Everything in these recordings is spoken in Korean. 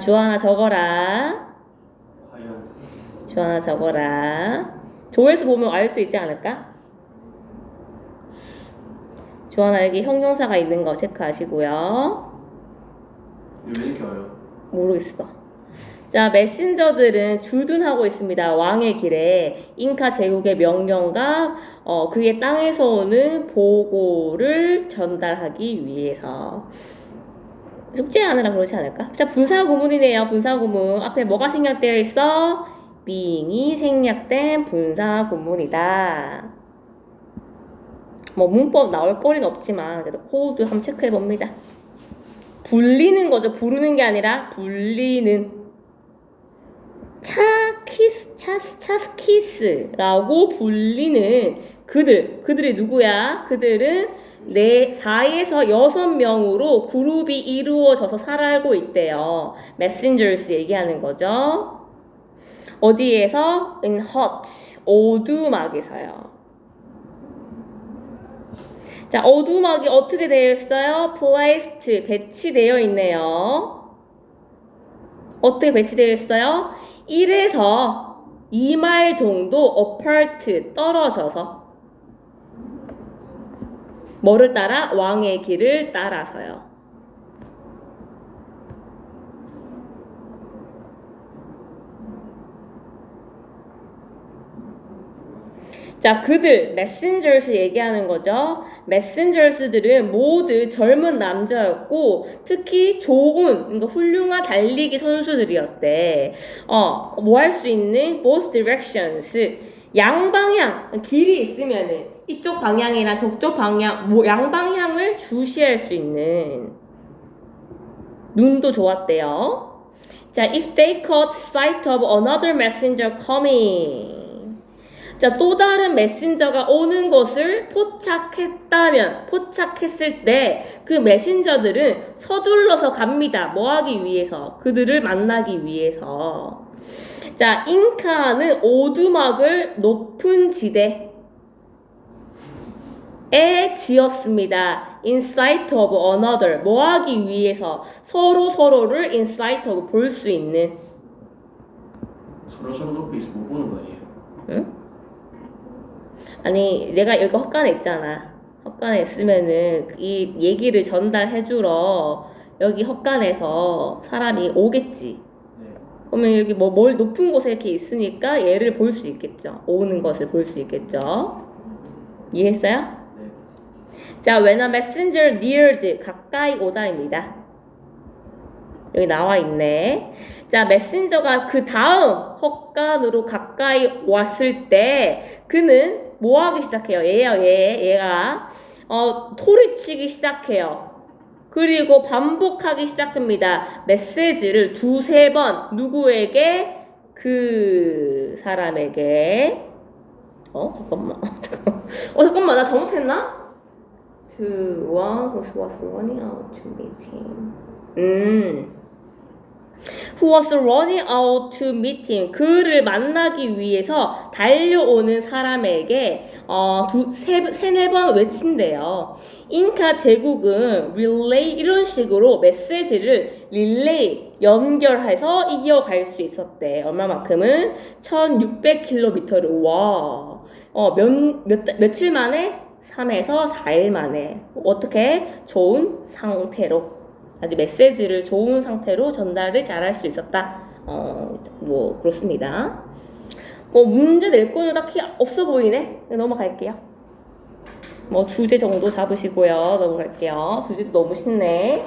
주하나 적어라. 주하나 적어라. 조에서 보면 알 수 있지 않을까? 주하나 여기 형용사가 있는 거 체크하시고요. 왜 이렇게? 모르겠어. 자, 메신저들은 주둔하고 있습니다. 왕의 길에 잉카 제국의 명령과 어, 그의 땅에서 오는 보고를 전달하기 위해서 숙제하느라 그렇지 않을까? 자, 분사 구문이네요. 분사 구문 앞에 뭐가 생략되어 있어? being이 생략된 분사 구문이다. 뭐 문법 나올 거리는 없지만 그래도 코드 한번 체크해 봅니다. 불리는 거죠. 부르는 게 아니라 불리는 차키스 차스 차스키스라고 불리는 그들 그들이 누구야? 그들은 네 4에서 6명으로 그룹이 이루어져서 살아가고 있대요. messengers 얘기하는 거죠. 어디에서? in hot 오두막에서요. 자, 어두막이 어떻게 되어 있어요? placed 배치되어 있네요. 어떻게 배치되어 있어요? 1에서 2마일 정도 apart 떨어져서 뭐를 따라? 왕의 길을 따라서요. 자, 그들, 메신저스 얘기하는 거죠. 메신저스들은 모두 젊은 남자였고, 특히 좋은, 그러니까 훌륭한 달리기 선수들이었대. 어, 뭐 할 수 있는 both directions. 양방향, 길이 있으면은 이쪽 방향이나 저쪽 방향, 뭐 양방향을 주시할 수 있는. 눈도 좋았대요. 자, if they caught sight of another messenger coming. 자, 또 다른 메신저가 오는 것을 포착했다면, 포착했을 때 그 메신저들은 서둘러서 갑니다. 뭐 하기 위해서? 그들을 만나기 위해서. 자, 잉카는 오두막을 높은 지대에 지었습니다. Sight of another. 뭐 하기 위해서? 서로 서로를 sight of 볼수 있는. 서로 서로 높이 있어 못 보는 거 아니에요? 응? 아니 내가 여기 헛간에 있잖아 헛간에 있으면은 이 얘기를 전달해주러 여기 헛간에서 사람이 오겠지 네. 그러면 여기 뭐 뭘 높은 곳에 이렇게 있으니까 얘를 볼 수 있겠죠 오는 것을 볼 수 있겠죠 이해했어요? 네. 자 when a messenger neared 가까이 오다입니다 여기 나와 있네 자 메신저가 그 다음 헛간으로 가까이 왔을 때 그는 뭐 하기 시작해요? 얘요, 얘, 얘가 어, 소리치기 시작해요. 그리고 반복하기 시작합니다. 메시지를 두세 번 누구에게 그 사람에게 어 잠깐만 어 잠깐만 나 잘못했나? To one who was running out to meet him. 음. Who was running out to meet him. 그를 만나기 위해서 달려오는 사람에게 어, 두, 세, 세네 번 외친대요. 잉카 제국은 relay 이런 식으로 메시지를 릴레이 연결해서 이어갈 수 있었대. 얼마만큼은 1600km를 와. 어, 몇, 몇, 며칠 만에? 3에서 4일 만에. 어떻게? 좋은 상태로. 아주 메시지를 좋은 상태로 전달을 잘할 수 있었다. 어, 뭐 그렇습니다. 뭐 문제 낼 거는 딱히 없어 보이네. 네, 넘어갈게요. 뭐 주제 정도 잡으시고요. 넘어갈게요. 주제도 너무 쉽네.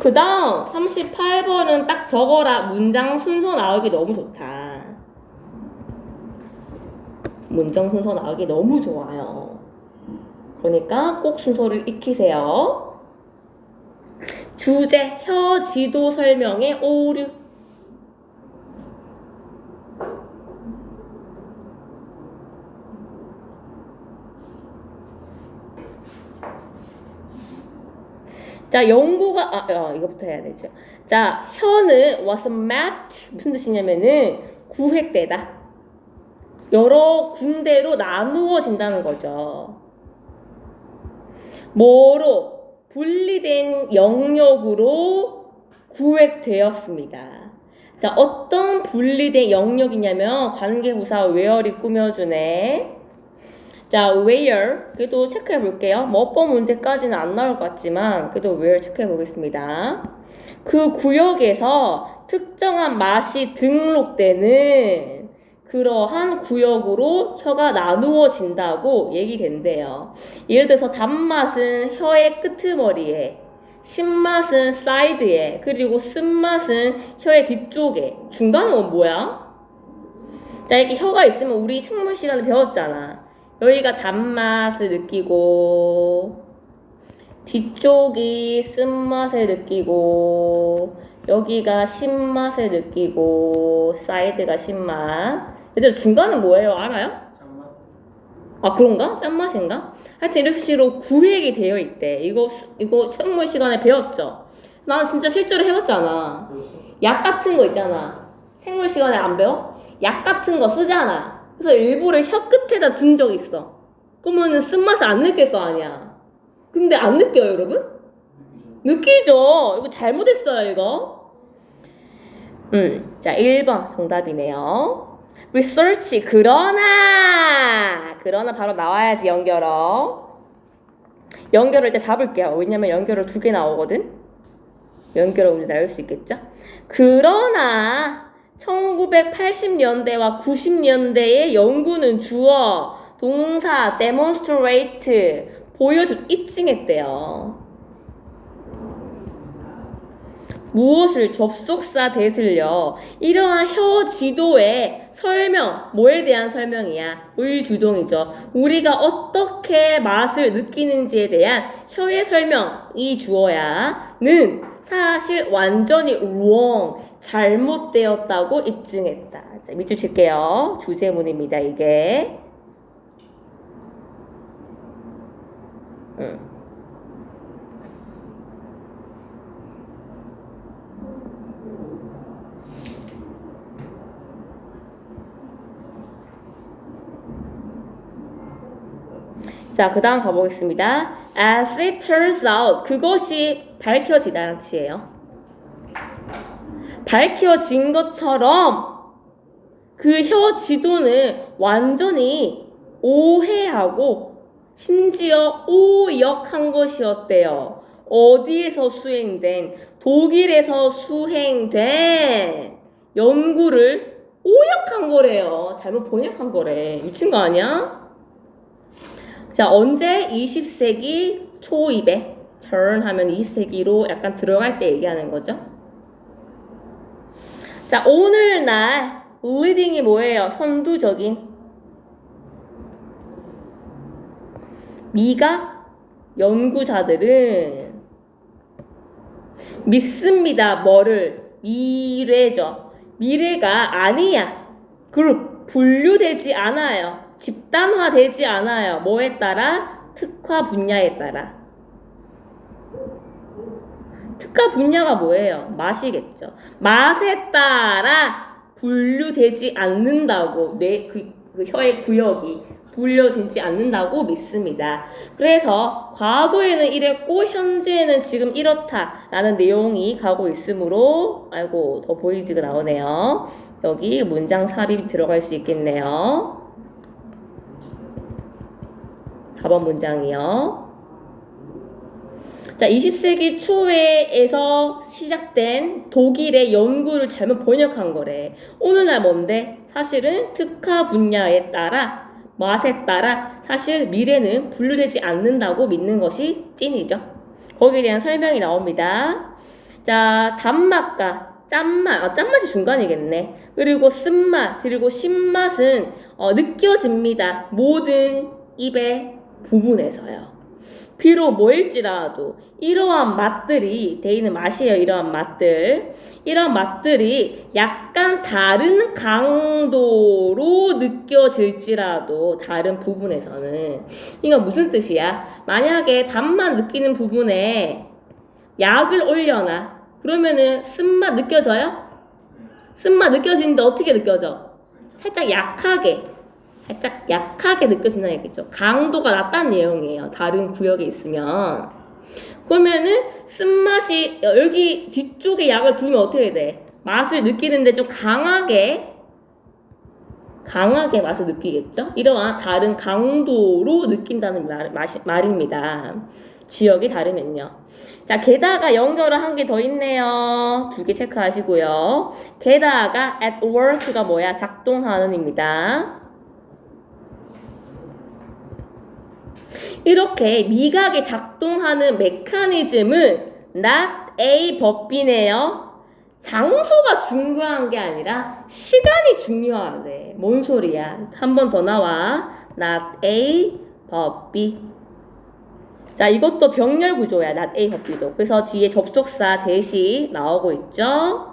그 다음 38번은 딱 적어라. 문장 순서 나오기 너무 좋다. 문장 순서 나오기 너무 좋아요. 그러니까 꼭 순서를 익히세요. 주제, 혀, 지도 설명의 오류. 자, 연구가, 아, 아, 이거부터 해야 되죠. 자, 혀는 was mapped. 무슨 뜻이냐면은 구획되다. 여러 군데로 나누어진다는 거죠. 뭐로 분리된 영역으로 구획되었습니다. 자, 어떤 분리된 영역이냐면 관계부사 where이 꾸며주네. 자, where 그래도 체크해 볼게요. 뭐 어법 문제까지는 안 나올 것 같지만 그래도 where 체크해 보겠습니다. 그 구역에서 특정한 맛이 등록되는 그러한 구역으로 혀가 나누어진다고 얘기된대요. 예를 들어서 단맛은 혀의 끄트머리에, 신맛은 사이드에, 그리고 쓴맛은 혀의 뒤쪽에. 중간은 뭐야? 자, 이렇게 혀가 있으면 우리 생물 시간에 배웠잖아. 여기가 단맛을 느끼고, 뒤쪽이 쓴맛을 느끼고, 여기가 신맛을 느끼고, 사이드가 신맛. 얘들 중간은 뭐예요? 알아요? 아 그런가? 짠맛인가? 하여튼 이런 식으로 구획이 되어 있대. 이거 수- 이거 청물 시간에 배웠죠. 나는 진짜 실제로 해봤잖아. 배웠어? 약 같은 거 있잖아. 생물 시간에 안 배워? 약 같은 거 쓰잖아. 그래서 일부러 혀 끝에다 둔 적 있어. 그러면은 쓴맛을 안 느낄 거 아니야. 근데 안 느껴요, 여러분? 느끼죠. 이거 잘못했어요, 이거. 음, 자, 1번 정답이네요. Research 그러나 그러나 바로 나와야지 연결어. 연결을 일단 잡을게요. 왜냐면 연결어 두 개 나오거든. 연결어 우리 나올 수 있겠죠? 그러나 1980년대와 90년대의 연구는 주어 동사 demonstrate 보여주 입증했대요. 무엇을 접속사 대슬려? 이러한 혀 지도의 설명 뭐에 대한 설명이야? 의주동이죠. 우리가 어떻게 맛을 느끼는지에 대한 혀의 설명이 주어야 는 사실 완전히 wrong 잘못되었다고 입증했다. 자 밑줄 칠게요. 주제문입니다 이게 자, 그 다음 가보겠습니다. As it turns out, 그것이 밝혀지다는 뜻이에요. 밝혀진 것처럼 그 혀 지도는 완전히 오해하고 심지어 오역한 것이었대요. 어디에서 수행된, 독일에서 수행된 연구를 오역한 거래요. 잘못 번역한 거래. 미친 거 아니야? 자, 언제 20세기 초200 turn 하면 20세기로 약간 들어갈 때 얘기하는 거죠. 자, 오늘날 리딩이 뭐예요? 선두적인 미각 연구자들은 믿습니다. 뭐를? 미래죠. 미래가 아니야. 그룹 분류되지 않아요. 집단화되지 않아요. 뭐에 따라? 특화 분야에 따라. 특화 분야가 뭐예요? 맛이겠죠. 맛에 따라 분류되지 않는다고 뇌, 그, 그 혀의 구역이 분류되지 않는다고 믿습니다. 그래서 과거에는 이랬고 현재는 지금 이렇다라는 내용이 가고 있으므로 아이고 더 보이지가 나오네요. 여기 문장 삽입이 들어갈 수 있겠네요. 4번 문장이요. 자, 20세기 초에에서 시작된 독일의 연구를 잘못 번역한 거래. 오늘날 뭔데? 사실은 특화 분야에 따라, 맛에 따라 사실 미래는 분류되지 않는다고 믿는 것이 찐이죠. 거기에 대한 설명이 나옵니다. 자, 단맛과 짠맛, 아, 짠맛이 중간이겠네. 그리고 쓴맛, 그리고 신맛은 어, 느껴집니다. 모든 입의 부분에서요. 비록 뭐일지라도 이러한 맛들이 데이는 맛이에요. 이러한 맛들. 이러한 맛들이 약간 다른 강도로 느껴질지라도 다른 부분에서는 이건 무슨 뜻이야? 만약에 단맛 느끼는 부분에 약을 올려놔. 그러면은 쓴맛 느껴져요? 쓴맛 느껴지는데 어떻게 느껴져? 살짝 약하게. 살짝 약하게 느껴진다는 얘기죠. 강도가 낮다는 내용이에요. 다른 구역에 있으면. 그러면은 쓴맛이 여기 뒤쪽에 약을 두면 어떻게 돼? 맛을 느끼는데 좀 강하게 강하게 맛을 느끼겠죠? 이러한 다른 강도로 느낀다는 말, 맛이, 말입니다. 지역이 다르면요. 자, 게다가 연결을 한 개 더 있네요. 두 개 체크하시고요. 게다가 at work가 뭐야? 작동하는입니다. 이렇게 미각이 작동하는 메커니즘은 not A 법비네요. 장소가 중요한 게 아니라 시간이 중요하네. 뭔 소리야? 한 번 더 나와. not A 법비. 자, 이것도 병렬 구조야. not A 법비도. 그래서 뒤에 접속사 대시 나오고 있죠.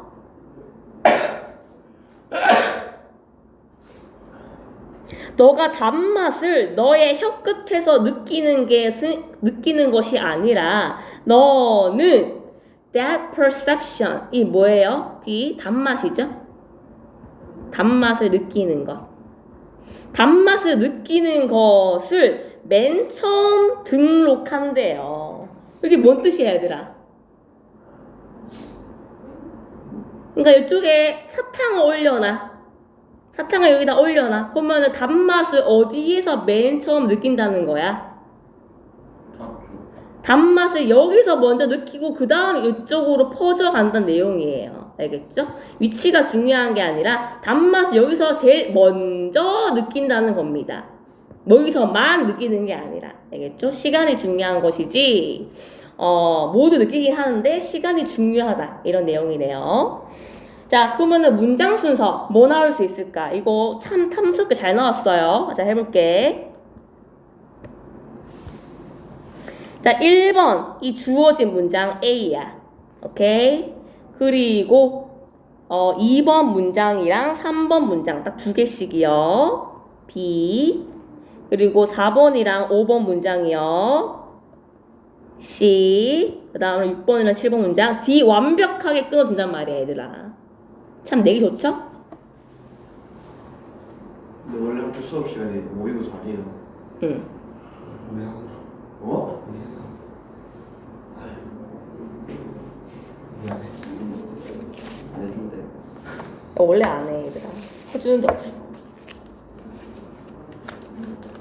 너가 단맛을 너의 혀 끝에서 느끼는 게 느끼는 것이 아니라 너는 that perception 이 뭐예요? 이 단맛이죠? 단맛을 느끼는 것. 단맛을 느끼는 것을 맨 처음 등록한대요. 이게 뭔 뜻이야, 얘들아? 그러니까 이쪽에 사탕을 올려놔. 사탕을 여기다 올려놔. 그러면은 단맛을 어디에서 맨 처음 느낀다는 거야? 아, 단맛을 여기서 먼저 느끼고 그 다음 이쪽으로 퍼져간다는 내용이에요. 알겠죠? 위치가 중요한 게 아니라 단맛을 여기서 제일 먼저 느낀다는 겁니다. 여기서만 느끼는 게 아니라 알겠죠? 시간이 중요한 것이지 어, 모두 느끼긴 하는데 시간이 중요하다 이런 내용이네요. 자 그러면은 문장 순서 뭐 나올 수 있을까? 이거 참 탐스럽게 잘 나왔어요. 자 해볼게. 자, 1번 이 주어진 문장 A야. 오케이? 그리고 어 2번 문장이랑 3번 문장 딱 두 개씩이요. B. 그리고 4번이랑 5번 문장이요. C. 그 다음에 6번이랑 7번 문장 D 완벽하게 끊어진단 말이야, 얘들아. 참 내기 좋죠? 근데 원래 학교 수업 시간이 모의고 4이에요. 응. 어? 안 해준대. 원래 안 해, 얘들아. 해주는 데 없어.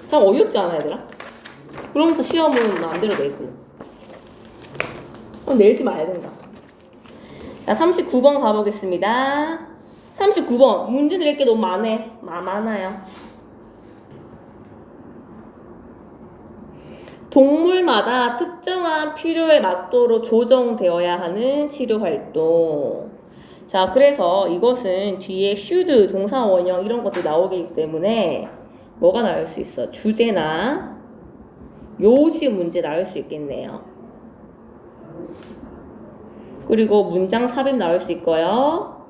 참 어이없지 않아, 얘들아? 그러면서 시험은 마음대로 내고. 어, 내지 말야 된다. 자, 39번 가보겠습니다. 39번. 문제 드릴 게 너무 많네. 마, 많아요. 동물마다 특정한 필요에 맞도록 조정되어야 하는 치료 활동. 자, 그래서 이것은 뒤에 should, 동사 원형 이런 것도 나오기 때문에 뭐가 나올 수 있어? 주제나 요지 문제 나올 수 있겠네요. 그리고 문장 삽입 나올 수 있고요.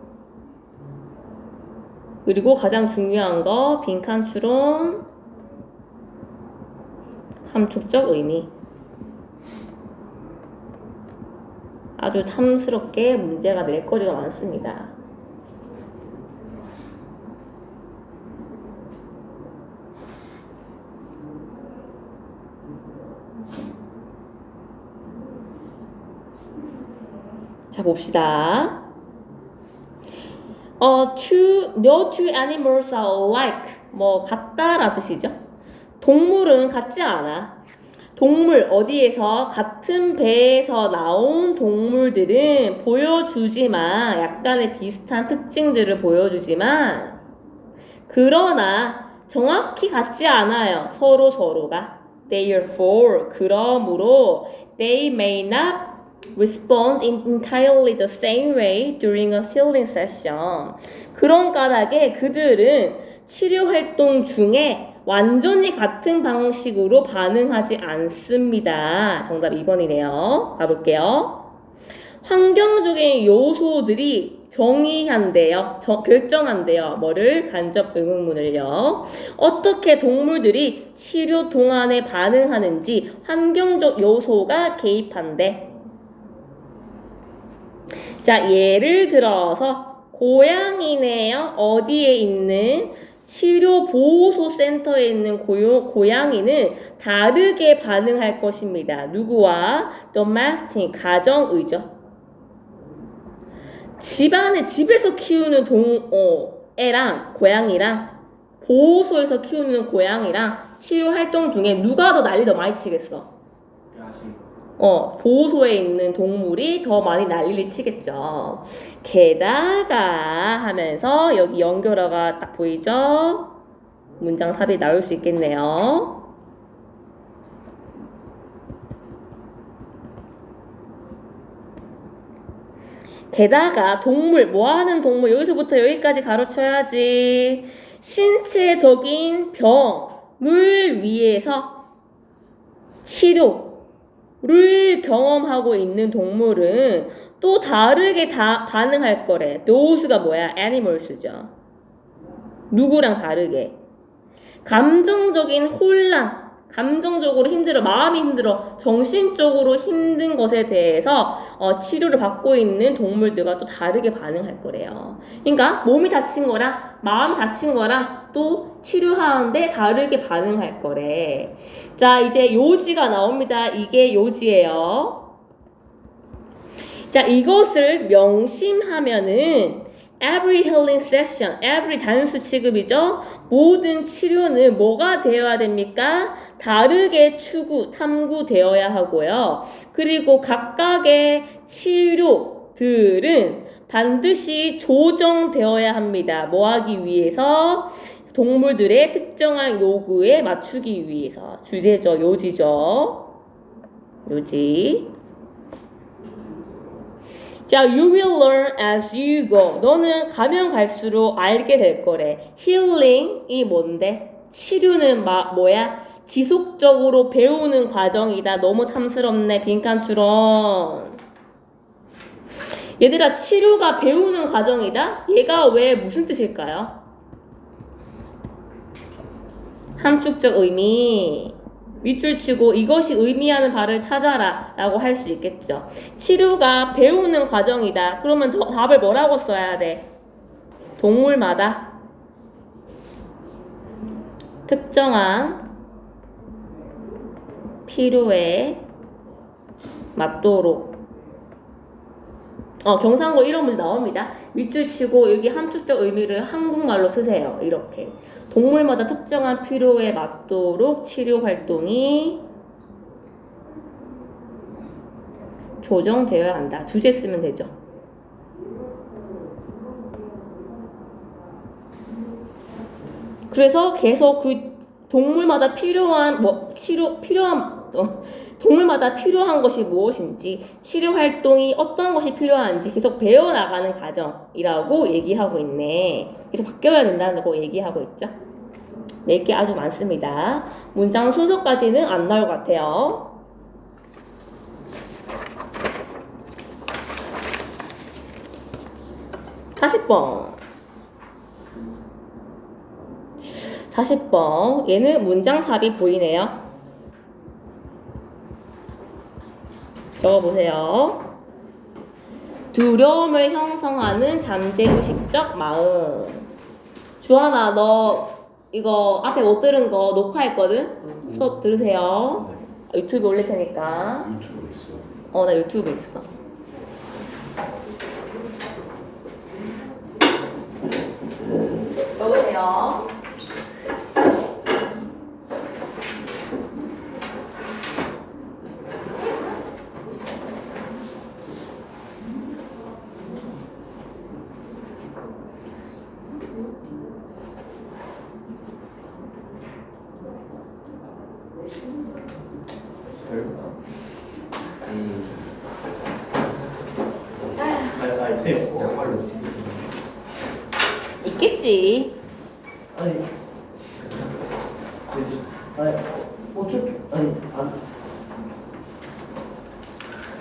그리고 가장 중요한 거 빈칸 추론 함축적 의미 아주 탐스럽게 문제가 낼 거리가 많습니다. 자 봅시다. 어, two, no two animals are alike. 뭐 같다라는 뜻이죠. 동물은 같지 않아. 동물 어디에서 같은 배에서 나온 동물들은 보여주지만 약간의 비슷한 특징들을 보여주지만 그러나 정확히 같지 않아요. 서로 서로가. Therefore, 그러므로 they may not respond in entirely the same way during a healing session. 그런 까닭에 그들은 치료 활동 중에 완전히 같은 방식으로 반응하지 않습니다. 정답 2번이네요. 가볼게요. 환경적인 요소들이 정의한대요. 저- 결정한대요. 뭐를? 간접 의문문을요. 어떻게 동물들이 치료 동안에 반응하는지 환경적 요소가 개입한대. 자, 예를 들어서 고양이네요. 어디에 있는 치료 보호소 센터에 있는 고요, 고양이는 다르게 반응할 것입니다. 누구와 domestic 가정의죠. 집안에 집에서 키우는 동 어, 애랑 고양이랑 보호소에서 키우는 고양이랑 치료 활동 중에 누가 더 난리 더 많이 치겠어? 어, 보호소에 있는 동물이 더 많이 난리를 치겠죠. 게다가 하면서 여기 연결어가 딱 보이죠? 문장 삽입 나올 수 있겠네요. 게다가 동물, 뭐 하는 동물, 여기서부터 여기까지 가로쳐야지. 신체적인 병을 위해서 치료 를 경험하고 있는 동물은 또 다르게 다 반응할 거래. those가 뭐야? animals죠. 누구랑 다르게. 감정적인 혼란, 감정적으로 힘들어, 마음이 힘들어, 정신적으로 힘든 것에 대해서 어, 치료를 받고 있는 동물들과 또 다르게 반응할 거래요. 그러니까 몸이 다친 거랑 마음이 다친 거랑 또 치료하는데 다르게 반응할 거래. 자, 이제 요지가 나옵니다. 이게 요지예요. 자, 이것을 명심하면은 every healing session, every 단수 취급이죠. 모든 치료는 뭐가 되어야 됩니까? 다르게 추구, 탐구되어야 하고요. 그리고 각각의 치료들은 반드시 조정되어야 합니다. 뭐 하기 위해서? 동물들의 특정한 요구에 맞추기 위해서. 주제죠, 요지죠. 요지. 자, you will learn as you go. 너는 가면 갈수록 알게 될 거래. healing이 뭔데? 치료는 마, 뭐야? 지속적으로 배우는 과정이다. 너무 탐스럽네. 빈칸추런. 얘들아, 치료가 배우는 과정이다? 얘가 왜 무슨 뜻일까요? 함축적 의미. 윗줄 치고 이것이 의미하는 바를 찾아라 라고 할 수 있겠죠. 치료가 배우는 과정이다. 그러면 더- 답을 뭐라고 써야 돼? 동물마다 특정한 필요에 맞도록 어, 경상고 이런 문제 나옵니다. 밑줄 치고 여기 함축적 의미를 한국말로 쓰세요. 이렇게. 동물마다 특정한 필요에 맞도록 치료 활동이 조정되어야 한다. 주제 쓰면 되죠. 그래서 계속 그 동물마다 필요한 뭐 치료 필요한 어, 동물마다 필요한 것이 무엇인지 치료 활동이 어떤 것이 필요한지 계속 배워 나가는 과정이라고 얘기하고 있네. 그래서 바뀌어야 된다고 얘기하고 있죠. 낼게 아주 많습니다. 문장 순서까지는 안 나올 것 같아요. 40번. 40번. 얘는 문장 삽입 보이네요. 적어보세요. 두려움을 형성하는 잠재의식적 마음. 주하나, 너 이거 앞에 못 들은 거 녹화했거든? 수업 들으세요. 유튜브 올릴 테니까. 유튜브 있어. 어, 나 유튜브 있어. 여보세요. 음. 아니, 아니, 쌤. 양말로 있겠지. 아니, 그지. 아니, 어차피 아니 안.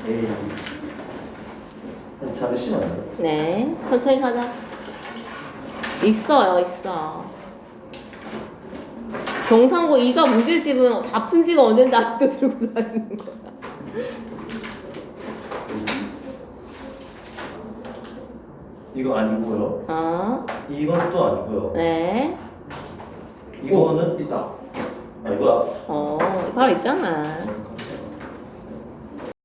에이, 아니, 잠시만. 네, 천천히 가자. 있어요, 있어. 경상고 이가 문제집은 다 푼 지가 언젠데 아직도 들고 다니는 거야. 이거 아니고요. 어, 이것도 아니고요. 네. 이거는 있다. 아 이거야 어, 바로 있잖아.